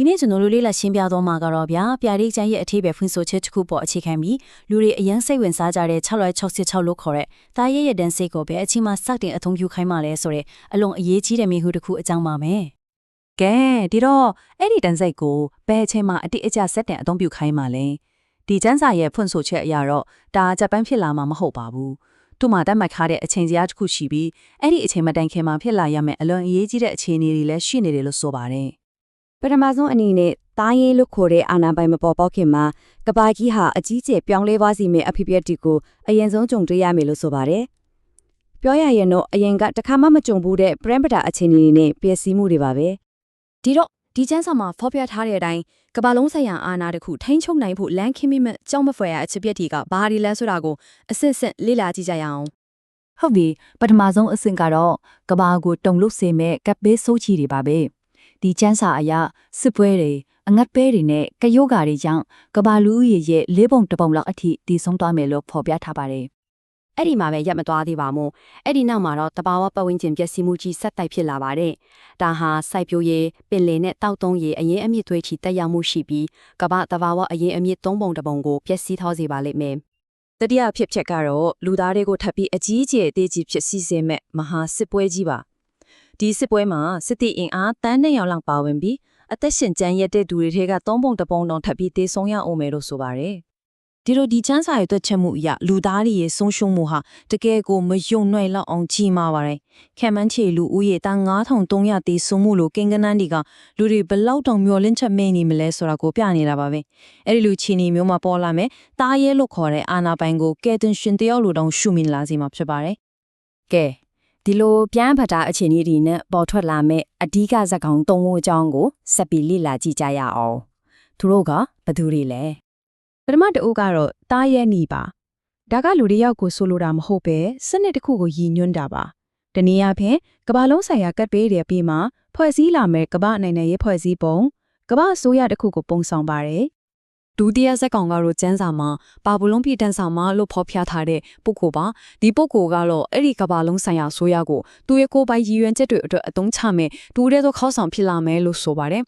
ဒီနေ့ကျွန်တော်တို့လေးလာရှင်းပြတော့မှာကတော့ဗျာပြရိတ်ကျန်းရဲ့အထည်ပဲဖွင့်ဆိုချက်တစ်ခုပေါ်အခြေခံပြီးလူတွေအရင်စိတ်ဝင်စားကြတဲ့666လို့ခေါ်တဲ့တာရဲရဲ့ဒန်စိတ်ကိုပဲအချိန်မှစတင်အသုံးပြုခိုင်းမှလဲဆိုတဲ့အလွန်အရေးကြီးတဲ့မိဟုတစ်ခုအကြောင်းပါမယ်ကဲဒီတော့အဲ့ဒီတန်စိတ်ကိုဘယ်အချိန်မှအတိအကျစက်တင်အသုံးပြုခိုင်းမှလဲဒီကျန်းစာရဲ့ဖွင့်ဆိုချက်အရာတော့ဒါဂျပန်ဖြစ်လာမှာမဟုတ်ပါဘူးသူ့မှာတက်မှတ်ထားတဲ့အချိန်စရာတစ်ခုရှိပြီးအဲ့ဒီအချိန်မတိုင်ခင်မှာဖြစ်လာရမယ့်အလွန်အရေးကြီးတဲ့အခြေအနေတွေလည်းရှိနေတယ်လို့ဆိုပါတယ် ပထမဆုံးအနေနဲ့တားရေးလို့ခေါ်တဲ့အာဏာပိုင်မပေါ်ပေါက်ခင်မှာကဘာကြီးဟာအကြီးကျယ်ပြောင်းလဲသွားစီမယ့်အဖြစ်အပျက်တွေကိုအရင်ဆုံးကြုံတွေ့ရမယ်လို့ဆိုပါတယ်။ပြောရရင်တော့အရင်ကတခါမှမကြုံဘူးတဲ့ brand ပတာအခြေအနေတွေနဲ့ပျက်စီးမှုတွေပါပဲဒီတော့ဒီကျန်းစာမှာဖော်ပြထားတဲ့အတိုင်းကမ္ဘာလုံးဆိုင်ရာအာဏာတစ်ခုထိန်းချုပ်နိုင်ဖို့လမ်းခင်းမိမဲ့ကြောက်မဖွယ်ရအချက်ပြက်တွေကဘာတွေလဲဆိုတာကိုအစစ်စစ်လေ့လာကြည့်ကြရအောင်ဟုတ်ပြီပထမဆုံးအဆင့်ကတော့ကဘာကိုတုံလို့စေမဲ့ကပ်ဘေးစိုးချီတွေပါပဲ ဒီကျန်းစာအရာစစ်ပွဲတွေအငတ်ပဲတွေနဲ့ကယောဂါတွေကြောင့်ကဘာလူဦးရေရဲ့လေးပုံတစ်ပုံလောက်အထိတည်ဆုံးသွားမယ်လို့ဖော်ပြထားပါတယ်အဲ့ဒီမှာပဲရပ်မသွားသေးပါမို့အဲ့ဒီနောက်မှာတော့တဘာဝပတ်ဝန်းကျင်ပျက်စီးမှုကြီးဆက်တိုက်ဖြစ်လာပါတယ်။ဒါဟာစိုက်ပျိုးရေးပင်လယ်နဲ့တောက်သုံးရေးအရင်အမြင့်သွေးချီတက်ရောက်မှုရှိပြီးကမ္ဘာတဘာဝအရင်အမြင့်သုံးပုံတစ်ပုံကိုပျက်စီးထောစေပါလိမ့်မယ်တတိယဖြစ်ချက်ကတော့လူသားတွေကိုထပ်ပြီးအကြီးအကျယ်အသေးကြီးဖြစ်စီစေမဲ့မဟာစစ်ပွဲကြီးပါ ဒီစစ်ပွဲမှာစစ်တီအင်အားတန်းနဲ့ရောက်လောက်ပါဝင်ပြီးအသက်ရှင်ကျန်ရတဲ့သူတွေထဲကသုံးပုံတစ်ပုံတောင်ထပ်ပြီးတေဆုံးရအောင်မယ်လို့ဆိုပါတယ်ဒီလိုဒီချမ်းစာရဲ့အတွက်ချက်မှုအရလူသားတွေရဲ့ဆုံးရှုံးမှုဟာတကယ်ကိုမယုံနှွယ်လောက်အောင်ကြီးမားပါတယ်ခံမှန်းချေလူဦးရေတန်း9300တေဆုံးမှုလို့ကင်ကနန်းတွေကလူတွေဘလောက်တောင်မျောလင့်ချက်မဲနေမလဲဆိုတာကိုပြနေတာပါပဲအဲ့ဒီလူချီနီမျိုးမှာပေါ်လာမယ်တားရဲလို့ခေါ်တဲ့အာနာပိုင်ကိုကဲတင်ရှင်တယောက်လိုတောင်ရှုမိလာစေမှာဖြစ်ပါတယ်။ကဲ ဒီလိုပြန်ဖတာအခြေအနေတွေနဲ့ပေါ်ထွက်လာမဲ့အဓိကဇာတ်ကောင်သုံးခုအကြောင်းကိုဆက်ပြီးလေ့လာကြည့်ကြရအောင်။သူတို့ကဘယ်သူတွေလဲပထမတအုပ်ကတော့တားရဲနီပါဒါကလူတစ်ယောက်ကိုဆိုလိုတာမဟုတ်ပဲစနစ်တစ်ခုကိုရည်ညွှန်းတာပါတနည်းအားဖြင့်ကမ္ဘာလုံးဆိုင်ရာကတ်ပေးတဲ့ပြီးမှဖွဲ့စည်းလာမဲ့ကမ္ဘာနိုင်ငံရေးဖွဲ့စည်းပုံကမ္ဘာအစိုးရတစ်ခုကိုပုံဆောင်ပါတယ် ဒုတိယဇက်ကောင်ကတော့ကျန်းစာမှာပါဘူးလုံးပြည်တန်းစာမှာလို့ဖော်ပြထားတဲ့ပုဂ္ဂိုလ်ပါဒီပုဂ္ဂိုလ်ကတော့အဲ့ဒီကမ္ဘာလုံးဆိုင်ရာဆိုရကိုသူရဲ့ကိုယ်ပိုင်ရည်ရွယ်ချက်တွေအတွက်အသုံးချမယ်တူတဲ့သောခေါက်ဆောင်ဖြစ်လာမယ်လို့ဆိုပါတယ်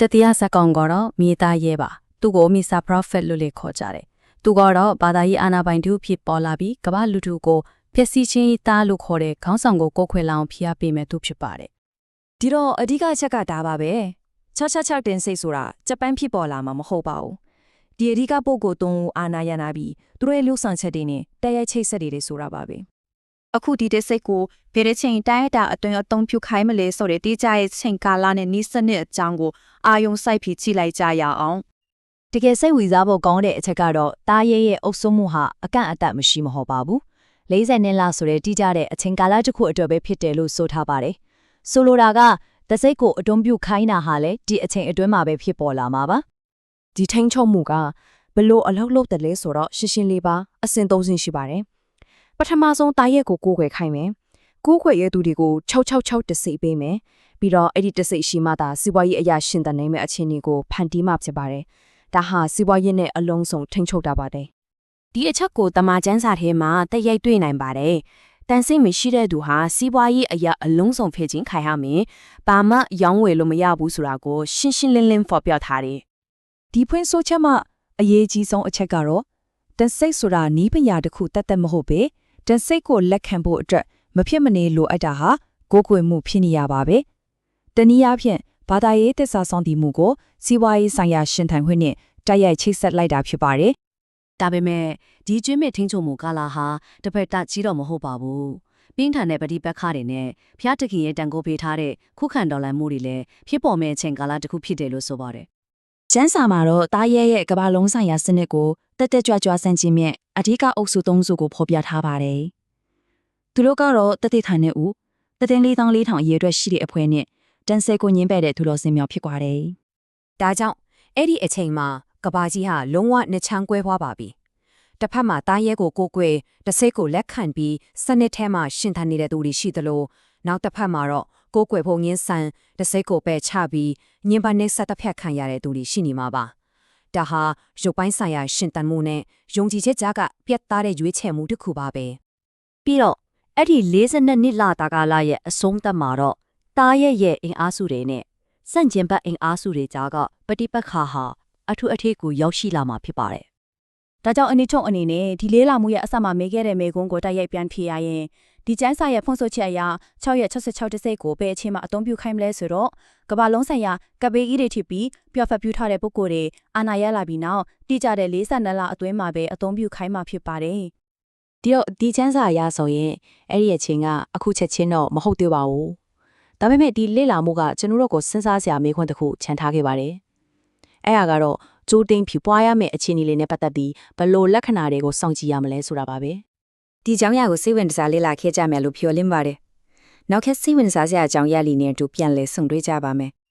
တတိယဇက်ကောင်ကတော့မြေသားရဲပါသူ့ကိုမီဆာပရောဖက်လို့လေခေါ်ကြတယ်သူကတော့ဘာသာရေးအာနာပိုင်တူဖြစ်ပေါ်လာပြီးကမ္ဘာလူထုကိုဖျက်ဆီးခြင်းသားလို့ခေါ်တဲ့ခေါင်းဆောင်ကိုကိုယ်ခွေလောင်ဖိအားပေးမဲ့သူဖြစ်ပါတယ်ဒီတော့အဓိကအချက်ကဒါပါပဲ666တင်စိတ်ဆိုတာဂျပန်ဖြစ်ပေါ်လာမှာမဟုတ်ပါဘူး ဒီအဓိကပုံကိုသုံးဦးအာနာရနာပြီးသူတို့ရဲ့လှုပ်ဆောင်ချက်တွေနဲ့တရက်ချိတ်ဆက်တွေတွေဆိုတာပါပဲအခုဒီတဲ့စိတ်ကိုဘယ်တဲ့ချိန်တိုင်းတာအတွင်းအသုံးပြုခိုင်းမလဲဆိုတဲ့တိကျရဲ့ချိန်ကာလနဲ့နီးစနစ်အကြောင်းကိုအာယုံစိုက်ပြီးကြည့်လိုက်ကြရအောင်တကယ်စိတ်ဝင်စားဖို့ကောင်းတဲ့အချက်ကတော့တားရဲရဲ့အုပ်စုမှုဟာအကန့်အသတ်မရှိမဟုတ်ပါဘူး40နှစ်လဆိုတဲ့တိကျတဲ့အချိန်ကာလတစ်ခုအတွက်ပဲဖြစ်တယ်လို့ဆိုထားပါတယ်ဆိုလိုတာကတစိတ်ကိုအတွန်းပြုခိုင်းတာဟာလည်းဒီအချိန်အတွင်းမှာပဲဖြစ်ပေါ်လာမှာပါ ဒီထိန်းချုပ်မှုကဘလို့အလောက်လောက်တယ်လဲဆိုတော့ရှင်းရှင်းလေးပါအစင်သုံးစင်းရှိပါတယ်ပထမဆုံးတာရက်ကိုကိုးခွေခိုင်းမယ်ကိုးခွေရဲ့သူတွေကို666တစိပ်ပေးမယ်ပြီးတော့အဲ့ဒီတစိပ်ရှိမှသာစီးပွားရေးအရာရှင်တန်နိုင်မဲ့အခြေအနေကိုဖန်တီးမှဖြစ်ပါတယ်ဒါဟာစီးပွားရေးနဲ့အလုံးစုံထိန်းချုပ်တာပါတယ်ဒီအချက်ကိုတမချန်းစာထဲမှာတက်ရိုက်တွေ့နိုင်ပါတယ်။တန်စိတ်မရှိတဲ့သူဟာစီးပွားရေးအရာအလုံးစုံဖြစ်ချင်းခိုင်ရမယ်။ဘာမှရောင်းဝယ်လို့မရဘူးဆိုတာကိုရှင်းရှင်းလင်းလင်းဖော်ပြထားတယ် ဒီဖွင့်ဆိုချက်မှာအရေးကြီးဆုံးအချက်ကတော့တန်စိတ်ဆိုတာနီးပညာတစ်ခုတတ်တတ်မဟုတ်ပဲတန်စိတ်ကိုလက်ခံဖို့အတွက်မဖြစ်မနေလိုအပ်တာဟာကိုယ်ကွယ်မှုဖြစ်နေရပါပဲတနည်းအားဖြင့်ဘာသာရေးသစ္စာဆောင်တည်မှုကိုစီးပွားရေးဆိုင်ရာရှင်ထန်ခွင့်နဲ့တိုက်ရိုက်ချိတ်ဆက်လိုက်တာဖြစ်ပါတယ်။ဒါပေမဲ့ဒီကျွင်းမဲ့ထင်းချုံမှုကာလာဟာတစ်ဖက်တကြီးတော့မဟုတ်ပါဘူး။ပြင်းထန်တဲ့ပဋိပက္ခတွေနဲ့ဖျားတခင်ရဲ့တန်ကိုပေးထားတဲ့ခုခံတော်လှန်မှုတွေလည်းဖြစ်ပေါ်မဲ့အချိန်ကာလတစ်ခုဖြစ်တယ်လို့ဆိုပါတယ် ကျန်းစာမှာတော့တားရဲရဲ့ကမ္ဘာလုံးဆိုင်ရာစနစ်ကိုတက်တက်ကြွကြွဆန့်ကျင်မြင့်အဓိကအုပ်စုသုံးစုကိုဖော်ပြထားပါတယ်သူတို့ကတော့တတိထိုင်တဲ့ဦးတသိန်း၄တောင်၄ထောင်အရေအတွက်ရှိတဲ့အဖွဲ့နဲ့တန်ဆဲကိုညင်းပဲ့တဲ့သူတော်စင်မြောက်ဖြစ်သွားတယ်။ဒါကြောင့်အဲ့ဒီအချိန်မှာကဘာကြီးဟာလုံးဝနှစ်ချမ်းကွဲသွားပါပြီ။တစ်ဖက်မှာတားရဲကိုကိုကွယ်တစ်စိတ်ကိုလက်ခံပြီးစနစ်ထဲမှာရှင်သန်နေတဲ့သူတွေရှိသလိုနောက်တစ်ဖက်မှာတော့ ကိုကွယ်ဖို့ငင်းဆန်တစ်စိတ်ကိုပဲချပြီးညင်ပါနေဆက်တစ်ဖက်ခံရတဲ့သူတွေရှိနေမှာပါ။ဒါဟာရုပ်ပိုင်းဆိုင်ရာရှင်သန်မှုနဲ့ယုံကြည်ချက်ကြားကပြတ်သားတဲ့ရွေးချယ်မှုတစ်ခုပါပဲ။ပြီးတော့အဲ့ဒီ42နှစ်လာတာကာလရဲ့အဆုံးသတ်မှာတော့တားရဲ့ရဲ့အင်အားစုတွေနဲ့စန့်ကျင်ဘက်အင်အားစုတွေကြားကပฏิပတ်ခါဟာအထုအထိကိုရောက်ရှိလာမှာဖြစ်ပါတယ်ဒါကြောင့်အနိချုံအနေနဲ့ဒီလေးလာမှုရဲ့အစမှမေးခဲ့တဲ့မေကွန်းကိုတိုက်ရိုက်ပြန်ဖြေရရင် ဒီကျန်းစာရဲ့ဖွင့်ဆိုချက်အရ6ရက်66တစ်စိတ်ကိုဘယ်အချိန်မှအသုံးပြုခိုင်းမလဲဆိုတော့ကမ္ဘာလုံးဆိုင်ရာကပေကြီးတွေဖြစ်ပြီးပြဖက်ပြူထားတဲ့ပုဂ္ဂိုလ်တွေအာနာရလာပြီးနောက်တိကျတဲ့42လအတွင်းမှာပဲအသုံးပြုခိုင်းမှာဖြစ်ပါတယ်ဒီတော့ဒီချမ်းစာအရဆိုရင်အဲ့ဒီအချိန်ကအခုချက်ချင်းတော့မဟုတ်သေးပါဘူးဒါပေမဲ့ဒီလေ့လာမှုကကျွန်တော်တို့ကိုစဉ်းစားစရာမေးခွန်းတစ်ခုခြံထားခဲ့ပါတယ်အဲ့ဒါကတော့ကြိုးသိမ်းဖြူပွားရမယ့်အခြေအနေလေးနဲ့ပတ်သက်ပြီးဘယ်လိုလက္ခဏာတွေကိုစောင့်ကြည့်ရမလဲဆိုတာပါပဲ ဒီကြောင့်ရကိုစိတ်ဝင်စားလေ့လာခဲ့ကြမယ်လို့ပြောလင်းပါတယ်။နောက်ခက်စိတ်ဝင်စားစရာအကြောင်းရလီနဲ့အတူပြန်လဲဆုံတွေ့ကြပါမယ်။